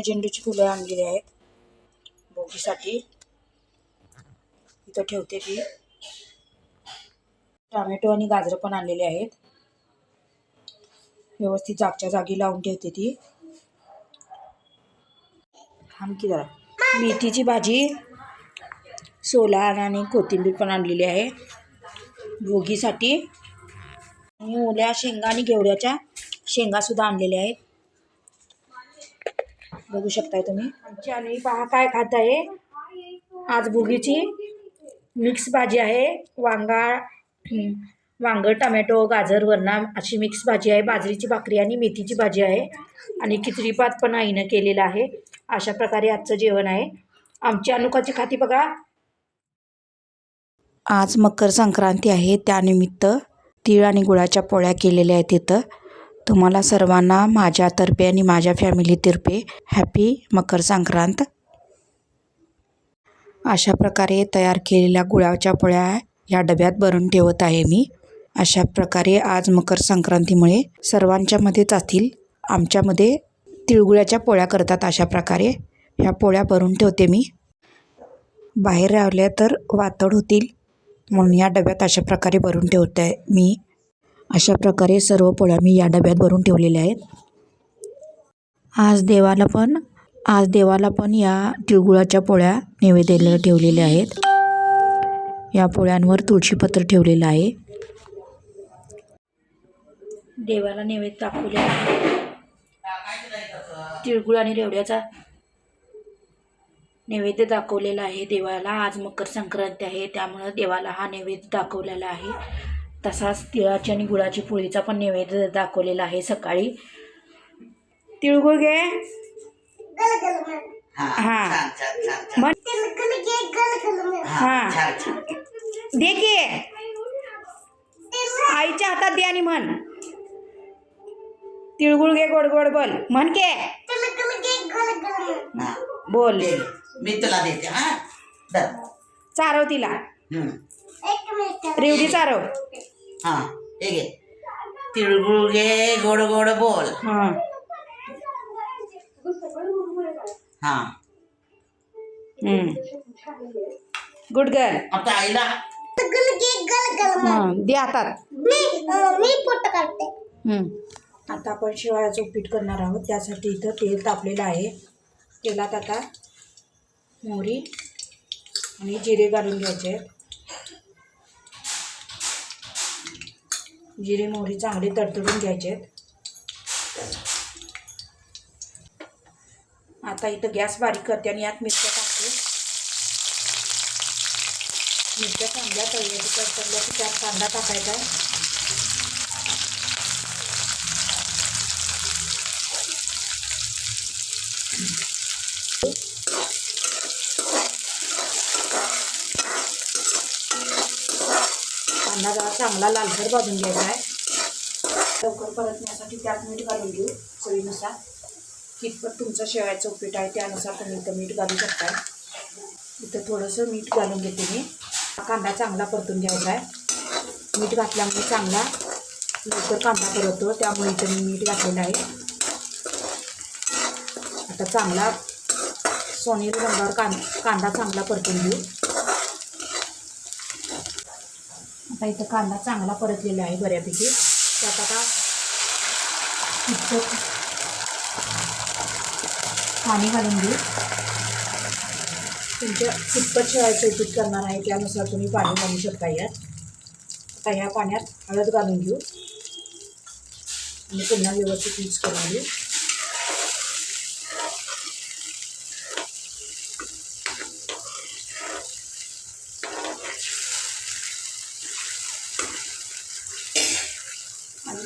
झेंडूची फुलं आणलेली आहेत. बोगीसाठी. इथं ठेवते ती. टॉमॅटो आणि गाजर पण आणलेले आहेत. व्यवस्थित जागच्या जागी लावून ठेवते ती. आणखी जरा. मेथीची भाजी. सोलार आणि कोथिंबीर पण आणलेली आहे. भोगीसाठी आणि ओल्या शेंगा आणि घेवड्याच्या शेंगासुद्धा आणलेल्या आहेत. बघू शकताय तुम्ही. आमची आणि पहा काय खात आहे. आज भोगीची मिक्स भाजी आहे. वांगा हं, वांग टमॅटो गाजर वरणा अशी मिक्स भाजी आहे. बाजरीची भाकरी आणि मेथीची भाजी आहे. आणि खिचडीपात पण आईनं केलेलं आहे. अशा प्रकारे आजचं जेवण आहे. आमची अनुकाची खाती बघा. आज मकर संक्रांती आहे. त्यानिमित्त तीळ आणि गुळाच्या पोळ्या केलेल्या आहेत इथं. तुम्हाला सर्वांना माझ्यातर्फे आणि माझ्या फॅमिलीतर्फे हॅपी मकर संक्रांत. अशा प्रकारे तयार केलेल्या गुळाच्या पोळ्या या डब्यात भरून ठेवत आहे मी. अशा प्रकारे आज मकर संक्रांतीमुळे सर्वांच्यामध्येच असतील आमच्यामध्ये तिळगुळाच्या पोळ्या करतात अशा प्रकारे. ह्या पोळ्या भरून ठेवते मी. बाहेर राहिल्या तर वातड होतील. म्हणून या डब्यात अशा प्रकारे भरून ठेवते आहे मी. अशा प्रकारे सर्व पोळ्या मी या डब्यात भरून ठेवलेल्या आहेत. आज देवाला पण आज देवाला पण या तिळगुळाच्या पोळ्या नैवेद्याला ठेवलेल्या आहेत. या पोळ्यांवर तुळशीपत्र ठेवलेलं आहे. देवाला नैवेद्य दाखवलेला आहे. तिळगुळ आणि रेवड्याचा नैवेद्य दाखवलेला आहे. देवाला आज मकर संक्रांती आहे. त्यामुळं देवाला हा नैवेद्य दाखवलेला आहे. तसाच तिळाची आणि गुळाची पोळीचा पण नैवेद्य दाखवलेला आहे सकाळी. तिळगुळ घे. हा हा. दे की. आईच्या हातात दे आणि म्हण. तिळगुळ घे गोड गोड बोल. म्हण के. बोल. दे. मी तुला देते हा? धर. चारव तिला. हम्म. रेवडी चारव. हा हे घे. तिळगुळ घे गोड गोड बोल. हां. हा. गुड गर्ल आता आईला. हां दे हातात. मी फोटो काढते. हम्म. आता आपण शिवाळ्याचं उपीट करणार आहोत त्यासाठी इथं तेल तापलेलं आहे. तेलात आता. मोहरी आणि जिरे घालून घ्यायचे आहेत. जिरे मोहरी चांगले तडतडून घ्यायचे आहेत. आता इथं गॅस बारीक करते आणि यात मिरच्या टाकते. मिरच्या चांगल्या तळल्या तडतडल्या की त्यात कांदा टाकायचा आहे. कांदा जरा चांगला लालसर भाजून घ्यायचा आहे. लवकर परतण्यासाठी त्यात मीठ घालून घेऊ चवीनुसार. कितपत तुमचं शेवायचं उपीट आहे त्यानुसार तुम्ही इथं मीठ घालू शकताय. इथं थोडंसं मीठ घालून घेते मी. हा कांदा चांगला परतून घ्यायचा आहे. मीठ घातल्यामुळे चांगला लवकर कांदा परततो त्यामुळे इथं मी मीठ घातलेलं आहे. आता चांगला सोनेरी रंगावर कां कांदा चांगला परतून घेऊ. आता इथं कांदा चांगला परतलेला आहे बऱ्यापैकी. त्यात आता इतकं पाणी घालून घेऊ. तुमच्या कितपत शिवायचं उपीट करणार आहे त्यानुसार तुम्ही पाणी घालू शकता यात. आता ह्या पाण्यात हळद घालून घेऊ. आणि पुन्हा व्यवस्थित मिक्स करून घेऊ.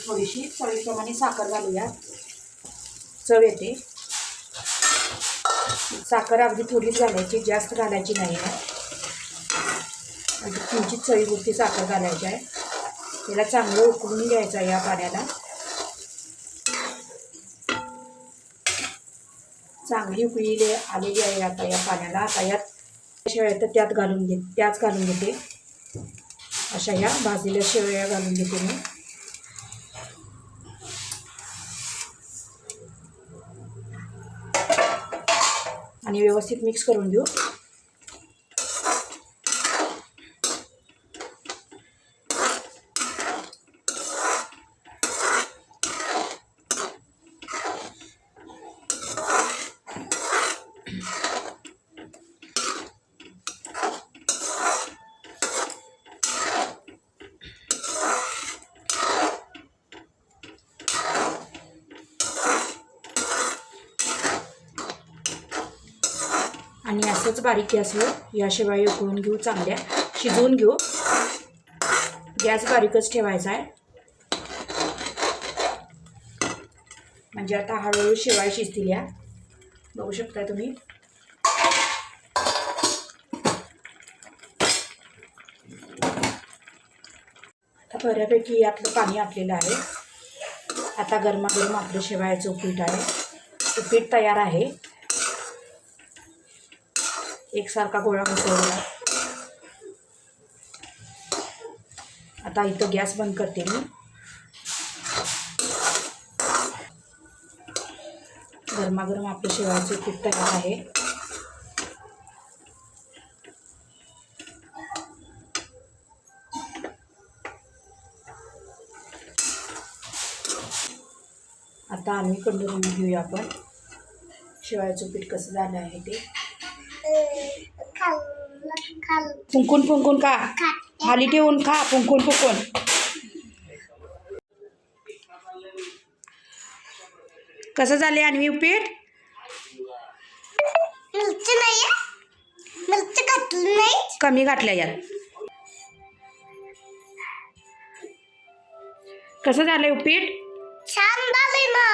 थोडीशी चवीप्रमाणे साखर घालूया. चव येते. साखर अगदी थोडीच घालायची जास्त घालायची नाही आहे. आणि किंचित चवीपुरती साखर घालायची आहे. त्याला चांगलं उकळून घ्यायचं आहे या पाण्याला. चांगली उकळी आलेली आहे आता या पाण्याला. आता यात शेवया तर त्यात घालून घे त्याच घालून घेते. अशा ह्या भाजलेल्या शेवया घालून घेते मी. आणि व्यवस्थित मिक्स करून घेऊ. आणि असंच बारीक गॅसवर या शेवाळी उकळून घेऊ चांगल्या. शिजवून घेऊ. गॅस बारीकच ठेवायचा आहे. म्हणजे आता हळूहळू शेवाळी शिजतील या. बघू शकताय तुम्ही. आता बऱ्यापैकी यातलं पाणी आटलेलं आहे. आता गरमागरम आपलं शेवाळ्याचं उपीट आहे. उपीट तयार आहे. एकसारखा गोळा मिसळला आता इथं गॅस बंद करते मी. गरमागरम आपलं शेवाळ्याचं पीठ तयार आहे. आता आम्ही कंडोरून घेऊया आपण. शेवाळ्याचं पीठ कसं झालं आहे ते. फुंकून फुंकून खा खाली ठेवून खा फुंकून फुंकून कसं झाले आणि उपीट? मिरची नाही मिरची घातली नाही. कमी घातल्या यात. कसं झालंय उपीट? छान झाली ना.